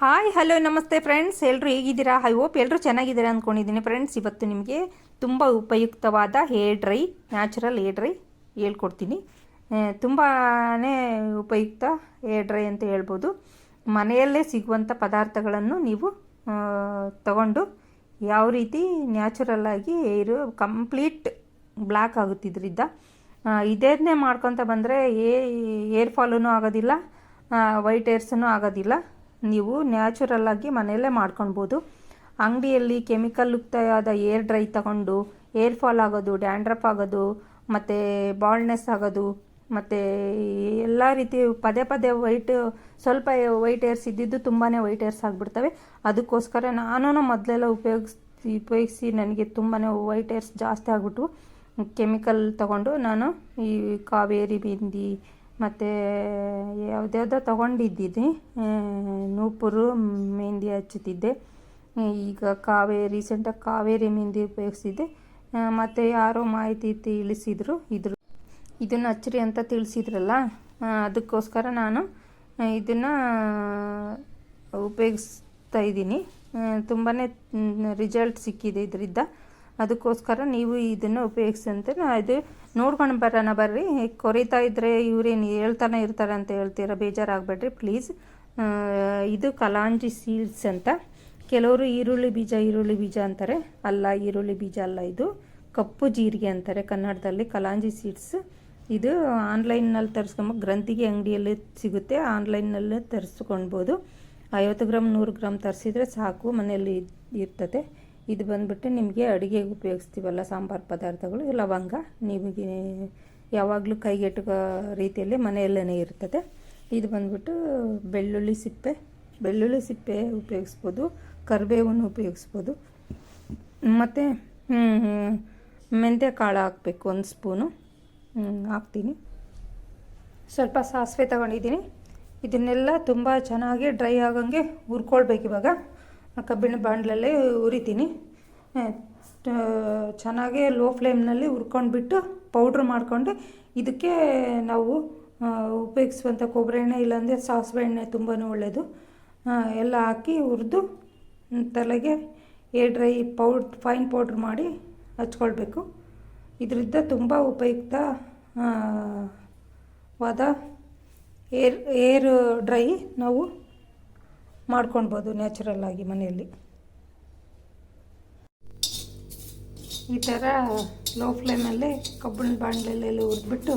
Hi hello ನಮಸ್ತೆ friends ಎಲ್ಲರೂ ಹೇಗಿದ್ದೀರಾ? ಐ ಹೋಪ್ ಎಲ್ಲರೂ ಚೆನ್ನಾಗಿದ್ದೀರಾ ಅಂದ್ಕೊಂಡಿದ್ದೀನಿ ಫ್ರೆಂಡ್ಸ್ ಇವತ್ತು ನಿಮಗೆ ತುಂಬ ಉಪಯುಕ್ತವಾದ hair dry natural hair dry ಹೇಳ್ಕೊಡ್ತೀನಿ. ತುಂಬಾ ಉಪಯುಕ್ತ ಹೇರ್ ಡ್ರೈ ಅಂತ ಹೇಳ್ಬೋದು. ಮನೆಯಲ್ಲೇ ಸಿಗುವಂಥ ಪದಾರ್ಥಗಳನ್ನು ನೀವು ತಗೊಂಡು ಯಾವ ರೀತಿ ನ್ಯಾಚುರಲ್ಲಾಗಿ ಹೇರು ಕಂಪ್ಲೀಟ್ ಬ್ಲ್ಯಾಕ್ ಆಗುತ್ತೆ ಇದರಿಂದ ಇದನ್ನೇ ಮಾಡ್ಕೊತ ಬಂದರೆ ಏರ್ ಫಾಲೂ ಆಗೋದಿಲ್ಲ ವೈಟ್ ಏರ್ಸೂ ಆಗೋದಿಲ್ಲ. ನೀವು ನ್ಯಾಚುರಲ್ಲಾಗಿ ಮನೆಯಲ್ಲೇ ಮಾಡ್ಕೊಳ್ಬೋದು. ಅಂಗಡಿಯಲ್ಲಿ ಕೆಮಿಕಲ್ ಯುಕ್ತವಾದ ಏರ್ ಡ್ರೈ ತಗೊಂಡು, ಏರ್ ಫಾಲ್ ಆಗೋದು, ಡ್ಯಾಂಡ್ರಫ್ ಆಗೋದು, ಮತ್ತು ಬಾಲ್ನೆಸ್ ಆಗೋದು, ಮತ್ತು ಎಲ್ಲ ರೀತಿ ಪದೇ ಪದೇ ವೈಟ್, ಸ್ವಲ್ಪ ವೈಟ್ ಏರ್ಸ್ ಇದ್ದಿದ್ದು ತುಂಬಾ ವೈಟ್ ಏರ್ಸ್ ಆಗಿಬಿಡ್ತವೆ. ಅದಕ್ಕೋಸ್ಕರ ನಾನು ಮೊದಲೆಲ್ಲ ಉಪಯೋಗಿಸ್, ಉಪಯೋಗಿಸಿ ನನಗೆ ತುಂಬಾ ವೈಟ್ ಏರ್ಸ್ ಜಾಸ್ತಿ ಆಗಿಬಿಟ್ಟು ಕೆಮಿಕಲ್ ತಗೊಂಡು ನಾನು ಈ ಕಾವೇರಿ ಬಿಂದಿ ಮತ್ತು ಯಾವುದ್ಯಾವುದೋ ತೊಗೊಂಡಿದ್ದೀನಿ ನೂಪುರು ಮೆಹೆಂದಿ ಹಚ್ಚುತ್ತಿದ್ದೆ. ಈಗ ಕಾವೇರಿ ರೀಸೆಂಟಾಗಿ ಕಾವೇರಿ ಮೆಹಂದಿ ಉಪಯೋಗಿಸಿದ್ದೆ. ಮತ್ತು ಯಾರೋ ಮಾಹಿತಿ ತಿಳಿಸಿದರು ಇದ್ರ. ಇದನ್ನು ಹಚ್ಚಿರಿ ಅಂತ ತಿಳಿಸಿದ್ರಲ್ಲ ಅದಕ್ಕೋಸ್ಕರ ನಾನು ಇದನ್ನು ಉಪಯೋಗಿಸ್ತಾ ಇದ್ದೀನಿ. ತುಂಬಾ ರಿಸಲ್ಟ್ ಸಿಕ್ಕಿದೆ ಇದರಿಂದ. ಅದಕ್ಕೋಸ್ಕರ ನೀವು ಇದನ್ನು ಉಪಯೋಗಿಸಂತೆ ಇದು ನೋಡ್ಕೊಂಡು ಬರೋಣ ಬರ್ರಿ. ಕೊರಿತಾ ಇದ್ದರೆ ಇವ್ರೇನು ಹೇಳ್ತಾನೆ ಇರ್ತಾರೆ ಅಂತ ಹೇಳ್ತೀರ? ಬೇಜಾರಾಗಬೇಡ್ರಿ ಪ್ಲೀಸ್. ಇದು ಕಲಾಂಜಿ ಸೀಡ್ಸ್ ಅಂತ. ಕೆಲವರು ಈರುಳ್ಳಿ ಬೀಜ ಈರುಳ್ಳಿ ಬೀಜ ಅಂತಾರೆ. ಅಲ್ಲ, ಈರುಳ್ಳಿ ಬೀಜ ಅಲ್ಲ ಇದು. ಕಪ್ಪು ಜೀರಿಗೆ ಅಂತಾರೆ ಕನ್ನಡದಲ್ಲಿ ಕಲಾಂಜಿ ಸೀಡ್ಸ್. ಇದು ಆನ್ಲೈನ್ನಲ್ಲಿ ತರಿಸ್ಕೊಂಬ, ಗ್ರಂಥಿಗೆ ಅಂಗಡಿಯಲ್ಲಿ ಸಿಗುತ್ತೆ. ಆನ್ಲೈನ್ನಲ್ಲಿ ತರಿಸ್ಕೊಳ್ಬೋದು. ಐವತ್ತು ಗ್ರಾಮ್ ನೂರು ಗ್ರಾಮ್ ತರಿಸಿದರೆ ಸಾಕು, ಮನೆಯಲ್ಲಿ ಇರ್ತದೆ. ಇದು ಬಂದ್ಬಿಟ್ಟು ನಿಮಗೆ ಅಡುಗೆಗೆ ಉಪಯೋಗಿಸ್ತೀವಲ್ಲ ಸಾಂಬಾರು ಪದಾರ್ಥಗಳು ಲವಂಗ ನಿಮಗೆ ಯಾವಾಗಲೂ ಕೈಗೆಟುಕೋ ರೀತಿಯಲ್ಲಿ ಮನೆಯಲ್ಲೇ ಇರ್ತದೆ. ಇದು ಬಂದ್ಬಿಟ್ಟು ಬೆಳ್ಳುಳ್ಳಿ ಸಿಪ್ಪೆ ಬೆಳ್ಳುಳ್ಳಿ ಸಿಪ್ಪೆ ಉಪಯೋಗಿಸ್ಬೋದು, ಕರಿಬೇವನ್ನು ಉಪಯೋಗಿಸ್ಬೋದು. ಮತ್ತು ಮೆಂತ್ಯ ಕಾಳು ಹಾಕಬೇಕು, ಒಂದು ಸ್ಪೂನು. ಹಾಕ್ತೀನಿ. ಸ್ವಲ್ಪ ಸಾಸಿವೆ ತಗೊಂಡಿದ್ದೀನಿ. ಇದನ್ನೆಲ್ಲ ತುಂಬ ಚೆನ್ನಾಗಿ ಡ್ರೈ ಆಗೋಂಗೆ ಹುರ್ಕೊಳ್ಬೇಕು ಇವಾಗ. ಕಬ್ಬಿಣ ಬಾಣಲಲ್ಲೇ ಉರಿತೀನಿ. ಚೆನ್ನಾಗಿ ಲೋ ಫ್ಲೇಮ್ನಲ್ಲಿ ಹುರ್ಕೊಂಡ್ಬಿಟ್ಟು ಪೌಡ್ರ್ ಮಾಡಿಕೊಂಡು ಇದಕ್ಕೆ ನಾವು ಉಪಯೋಗಿಸುವಂಥ ಕೊಬ್ಬರಿ ಎಣ್ಣೆ ಇಲ್ಲಾಂದರೆ ಸಾಸಿವೆ ಎಣ್ಣೆ ತುಂಬಾ ಒಳ್ಳೆಯದು ಎಲ್ಲ ಹಾಕಿ ಹುರಿದು ತಲೆಗೆ hair dry powder fine powder ಮಾಡಿ ಹಚ್ಕೊಳ್ಬೇಕು. ಇದರಿಂದ ತುಂಬ ಉಪಯುಕ್ತ ಆ, ವಾದ ಏರ್ ಏರ್ ಡ್ರೈ ನಾವು ಮಾಡ್ಕೊಳ್ಬೋದು ನ್ಯಾಚುರಲ್ ಆಗಿ ಮನೆಯಲ್ಲಿ. ಈ ಥರ ಲೋ ಫ್ಲೇಮಲ್ಲೇ ಕಬ್ಬಿಣ ಬಾಣಲೆಲ್ಲ ಹುರಿದ್ಬಿಟ್ಟು